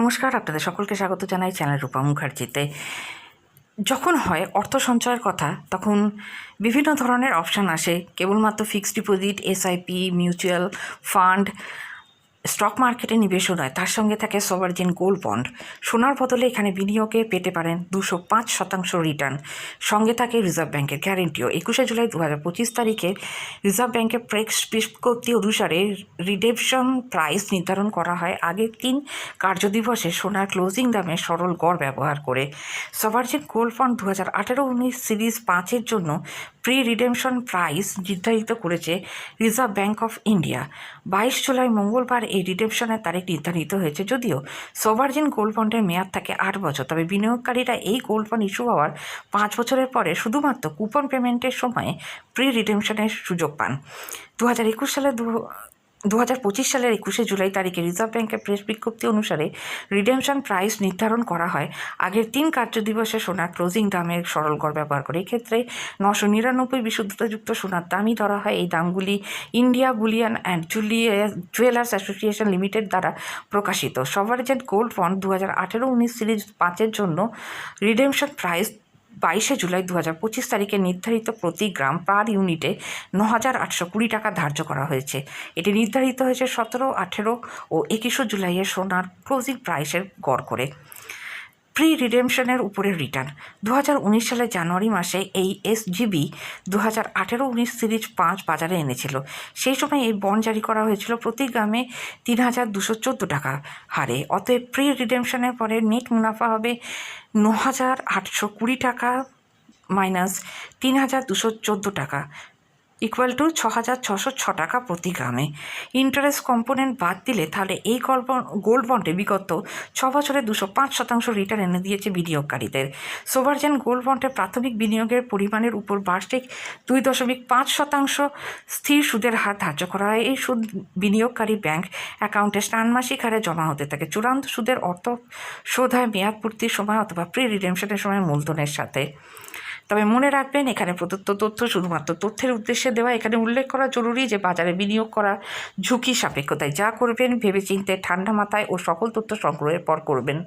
নমস্কার, আপনাদের সকলকে স্বাগত জানাই চ্যানেল রূপা মুখার্জিতে। যখন হয় অর্থ সঞ্চয়ের কথা, তখন বিভিন্ন ধরনের অপশান আসে। কেবলমাত্র fixed deposit SIP mutual fund stock মার্কেটে নিবেশও নয়, তার সঙ্গে থাকে সভারজিন গোল্ড বন্ড। সোনার বদলে এখানে বিনিয়োগে পেতে পারেন দুশো পাঁচ শতাংশ রিটার্ন। সঙ্গে থাকে রিজার্ভ ব্যাংকের গ্যারেন্টিও। একুশে জুলাই দু হাজার পঁচিশ তারিখে রিজার্ভ ব্যাংকের প্রেক্স বিজ্ঞপ্তি অনুসারে রিডেপশন প্রাইস নির্ধারণ করা হয় আগের তিন কার্যদিবসে সোনার ক্লোজিং দামে সরল গড় ব্যবহার করে। সোভারজিন গোল্ড ফান্ড দু হাজার আঠেরো উনিশ সিরিজ পাঁচের জন্য প্রি রিডেমশন প্রাইস নির্ধারিত করেছে রিজার্ভ ব্যাঙ্ক অফ ইন্ডিয়া বাইশ জুলাই মঙ্গলবার এই রিডেমশনের তারিখ নির্ধারিত হয়েছে যদিও সোভারজিন গোল্ড বন্ডের মেয়াদ থাকে আট বছর, তবে বিনিয়োগকারীরা এই গোল্ড বন্ড ইস্যু হওয়ার পাঁচ বছরের পরে শুধুমাত্র কুপন পেমেন্টের সময়ে প্রি রিডেমশনের সুযোগ পান। দু হাজার একুশ সালে দু হাজার পঁচিশ সালের একুশে জুলাই তারিখে রিজার্ভ ব্যাংকের প্রেস বিজ্ঞপ্তি অনুসারে রিডেমশন প্রাইস নির্ধারণ করা হয়। আগের তিন কার্য কার্যদিবসে সোনার ক্লোজিং দামের সরল গড় ব্যবহার করে। এক্ষেত্রে নশো নিরানব্বই বিশুদ্ধতাযুক্ত সোনার দামই ধরা হয়। এই দামগুলি ইন্ডিয়া বুলিয়ান অ্যান্ড জুলিয়া জুয়েলার্স অ্যাসোসিয়েশন লিমিটেড দ্বারা প্রকাশিত। সভারেজেন্ট গোল্ড ফন্ড দু হাজার আঠেরো উনিশ সিরিজ পাঁচের জন্য রিডেমশন প্রাইস বাইশে জুলাই দু হাজার পঁচিশ তারিখে নির্ধারিত প্রতি গ্রাম পার ইউনিটে ন হাজার আটশো কুড়ি টাকা ধার্য করা হয়েছে। এটি নির্ধারিত হয়েছে সতেরো, আঠেরো ও একুশে জুলাইয়ের সোনার ক্লোজিং প্রাইসের গড় করে। প্রি রিডেমশনের উপরে রিটার্ন দু সালের জানুয়ারি মাসে এই এসজিবি দু হাজার আঠেরো উনিশ সিরিজ পাঁচ বাজারে এনেছিল। সেই সময় এই বন্ড জারি করা হয়েছিল প্রতি গ্রামে তিন হাজার দুশো চোদ্দ টাকা হারে। অতএব প্রি রিডেমশনের পরে নেট মুনাফা হবে ন হাজার আটশো কুড়ি টাকা মাইনাস তিন হাজার দুশো চোদ্দ টাকা। ইকুয়াল টু ছ হাজার ছশো ছ টাকা প্রতি গ্রামে। ইন্টারেস্ট কম্পোনেন্ট বাদ দিলে তাহলে এই গোল্ড বন্ডে বিগত ছ বছরে দুশো পাঁচ শতাংশ রিটার্ন এনে দিয়েছে বিনিয়োগকারীদের। সোভারজেন গোল্ড বন্ডের প্রাথমিক বিনিয়োগের পরিমাণের উপর বার্ষিক দুই দশমিক পাঁচ শতাংশ স্থির সুদের হার ধার্য করা হয়। এই সুদ বিনিয়োগকারী ব্যাংক অ্যাকাউন্টে ষান্মাসিক হারে জমা হতে থাকে। চূড়ান্ত সুদের অর্থ শোধ হয় মেয়াদ পূর্তির সময় অথবা প্রি রিডেমশনের সময় মূলধনের সাথে। তবে মনে রাখবেন, এখানে প্রদত্ত তথ্য শুধুমাত্র তথ্যের উদ্দেশ্যে দেওয়া, এখানে উল্লেখ করা জরুরি যে বাজারে বিনিয়োগ করার ঝুঁকি সাপেক্ষতায় যা করবেন, ভেবেচিন্তে ঠান্ডা মাথায় ও সকল তথ্য সংগ্রহের পর করবেন।